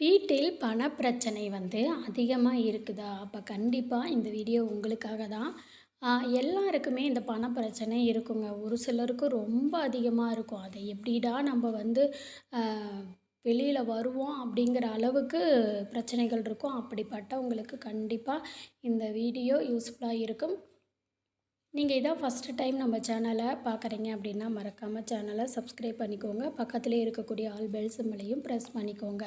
வீட்டில் பணப்பிரச்சனை வந்து அதிகமாக இருக்குதா? அப்போ கண்டிப்பாக இந்த வீடியோ உங்களுக்காக தான். எல்லாருக்குமே இந்த பணப்பிரச்சனை இருக்குங்க. ஒரு சிலருக்கு ரொம்ப அதிகமாக இருக்கும். அதை எப்படிடா நம்ம வந்து வெளியில் வருவோம் அப்படிங்கிற அளவுக்கு பிரச்சனைகள் இருக்கும். அப்படிப்பட்டவங்களுக்கு கண்டிப்பாக இந்த வீடியோ யூஸ்ஃபுல்லாக இருக்கும். நீங்கள் இதான் ஃபஸ்ட்டு டைம் நம்ம சேனலை பார்க்குறீங்க அப்படின்னா மறக்காமல் சேனலை சப்ஸ்கிரைப் பண்ணிக்கோங்க. பக்கத்துலேயே இருக்கக்கூடிய ஆல் பெல் சிம்மலையும் ப்ரெஸ் பண்ணிக்கோங்க.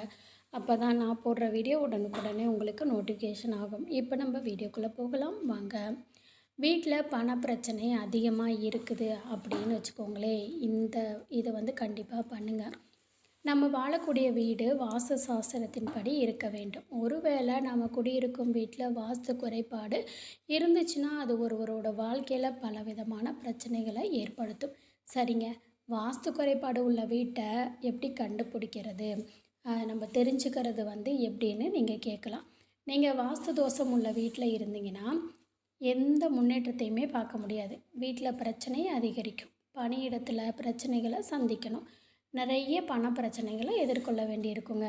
அப்போ தான் நான் போடுற வீடியோ உடனுக்குடனே உங்களுக்கு நோட்டிஃபிகேஷன் ஆகும். இப்போ நம்ம வீடியோக்குள்ளே போகலாம். வாங்க. வீட்டில் பண பிரச்சனை அதிகமாக இருக்குது அப்படின்னு வச்சுக்கோங்களேன். இந்த இதை வந்து கண்டிப்பாக பண்ணுங்கள் நம்ம வாழக்கூடிய வீடு வாஸ்து சாஸ்திரத்தின்படி இருக்க வேண்டும். ஒருவேளை நம்ம குடியிருக்கும் வீட்டில் வாஸ்து குறைபாடு இருந்துச்சுன்னா அது ஒருவரோட வாழ்க்கையில் பலவிதமான பிரச்சனைகளை ஏற்படுத்தும். சரிங்க. வாஸ்து குறைபாடு உள்ள வீட்டை எப்படி கண்டுபிடிக்கிறது? நம்ம தெரிஞ்சுக்கிறது வந்து எப்படின்னு நீங்கள் கேட்கலாம். நீங்கள் வாஸ்து தோஷம் உள்ள வீட்டில் இருந்தீங்கன்னா எந்த முன்னேற்றத்தையுமே பார்க்க முடியாது. வீட்டில் பிரச்சனை அதிகரிக்கும். பணியிடத்தில் பிரச்சனைகளை சந்திக்கணும். நிறைய பண பிரச்சனைகளை எதிர்கொள்ள வேண்டியிருக்குங்க.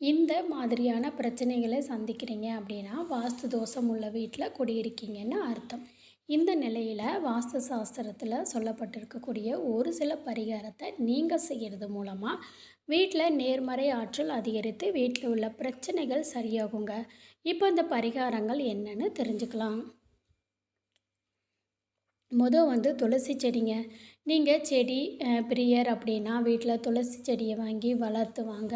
இந்த மாதிரியான பிரச்சனைகளை சந்திக்கிறீங்க அப்படின்னா வாஸ்து தோஷம் உள்ள வீட்டில் குடியிருக்கீங்கன்னு அர்த்தம். இந்த நிலையில் வாஸ்து சாஸ்திரத்தில் சொல்லப்பட்டிருக்கக்கூடிய ஒரு சில பரிகாரத்தை நீங்கள் செய்கிறது மூலமாக வீட்டில் நேர்மறை ஆற்றல் அதிகரித்து வீட்டில் உள்ள பிரச்சனைகள் சரியாகுங்க. இப்போ இந்த பரிகாரங்கள் என்னன்னு தெரிஞ்சுக்கலாம். மொதல் வந்து துளசி செடிங்க. நீங்கள் செடி பிரியர் அப்படின்னா வீட்டில் துளசி செடியை வாங்கி வளர்த்து வாங்க.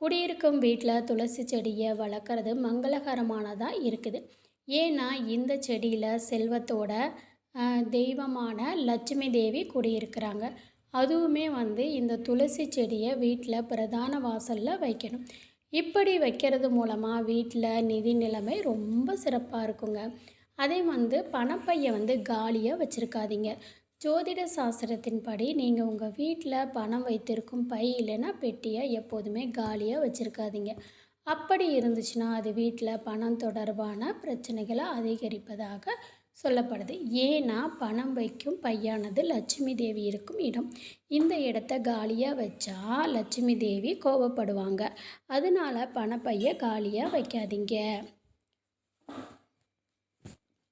குடியிருக்கும் வீட்டில் துளசி செடியை வளர்க்குறது மங்களகரமானதாக இருக்குது. ஏன்னா இந்த செடியில் செல்வத்தோட தெய்வமான லட்சுமி தேவி குடியிருக்கிறாங்க. அதுவுமே வந்து இந்த துளசி செடியை வீட்டில் பிரதான வாசலில் வைக்கணும். இப்படி வைக்கிறது மூலமாக வீட்டில் நிதி நிலைமை ரொம்ப சிறப்பாக இருக்குங்க. அதே வந்து பணப்பையை வந்து காலியாக வச்சுருக்காதீங்க. ஜோதிட சாஸ்திரத்தின்படி நீங்கள் உங்கள் வீட்டில் பணம் வைத்திருக்கும் பை இல்லைன்னா பெட்டியை எப்போதுமே காலியாக வச்சுருக்காதீங்க. அப்படி இருந்துச்சுன்னா அது வீட்டில் பணம் தொடர்பான பிரச்சனைகளை அதிகரிப்பதாக சொல்லப்படுது. ஏன்னா பணம் வைக்கும் பையானது லட்சுமி தேவி இருக்கும் இடம். இந்த இடத்த காலியாக வச்சா லட்சுமி தேவி கோபப்படுவாங்க அதனால பணப்பைய காலியாக வைக்காதீங்க.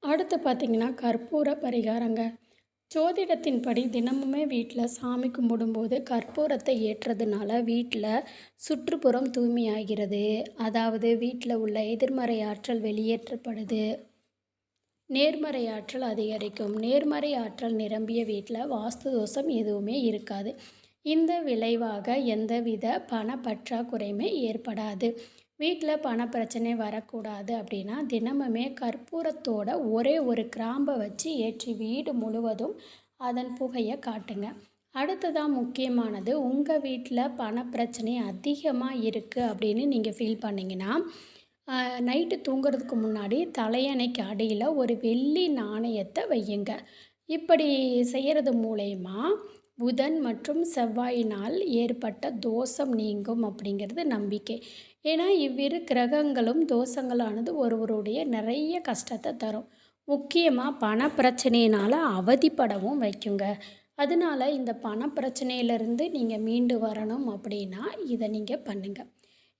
அடுத்து பார்த்தீங்கன்னா கற்பூர பரிகாரங்க. ஜோதிடத்தின்படி தினமுமே வீட்டில் சாமி கும்பிடும்போது கற்பூரத்தை ஏற்றுறதுனால வீட்டில் சுற்றுப்புறம் தூய்மையாகிறது. அதாவது வீட்டில் உள்ள எதிர்மறை ஆற்றல் வெளியேற்றப்படுது. நேர்மறை ஆற்றல் அதிகரிக்கும். நேர்மறை ஆற்றல் நிரம்பிய வீட்டில் வாஸ்து தோஷம் எதுவுமே இருக்காது. இந்த விளைவாக எந்தவித பண பற்றாக்குறையுமே ஏற்படாது. வீட்டில் பண பிரச்சனை வரக்கூடாது அப்படின்னா தினமுமே கற்பூரத்தோட ஒரே ஒரு கிராம்பை வச்சு ஏற்றி வீடு முழுவதும் அதன் புகையை காட்டுங்க. அடுத்ததாக முக்கியமானது உங்கள் வீட்டில் பண பிரச்சனை அதிகமாக இருக்குது அப்படின்னு நீங்கள் ஃபீல் பண்ணிங்கன்னா நைட்டு தூங்குறதுக்கு முன்னாடி தலையணைக்கு அடியில் ஒரு வெள்ளி நாணயத்தை வையுங்க. இப்படி செய்கிறது மூலயமா புதன் மற்றும் செவ்வாயினால் ஏற்பட்ட தோஷம் நீங்கும் அப்படிங்கிறது நம்பிக்கை. ஏன்னா இவ்விரு கிரகங்களும் தோஷங்களானது ஒருவருடைய நிறைய கஷ்டத்தை தரும். முக்கியமாக பண பிரச்சனையினால் அவதிப்படவும் வைக்குங்க. அதனால இந்த பண பிரச்சனையிலேருந்து நீங்கள் மீண்டு வரணும் அப்படின்னா இதை நீங்கள் பண்ணுங்கள்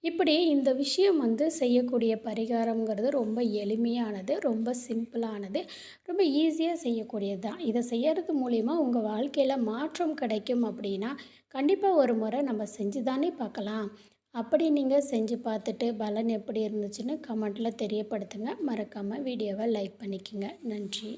இப்படி இந்த விஷயம் வந்து செய்யக்கூடிய பரிகாரங்கிறது ரொம்ப எளிமையானது ரொம்ப சிம்பிளானது ரொம்ப ஈஸியாக செய்யக்கூடியது தான். இதை செய்யறது மூலிமா உங்கள் வாழ்க்கையில் மாற்றம் கிடைக்கும் அப்படின்னா கண்டிப்பாக ஒரு முறை நம்ம செஞ்சு தானே பார்க்கலாம். அப்படி நீங்கள் செஞ்சு பார்த்துட்டு பலன் எப்படி இருந்துச்சுன்னு கமெண்ட்டில் தெரியப்படுத்துங்க. மறக்காமல் வீடியோவை லைக் பண்ணிக்கோங்க. நன்றி.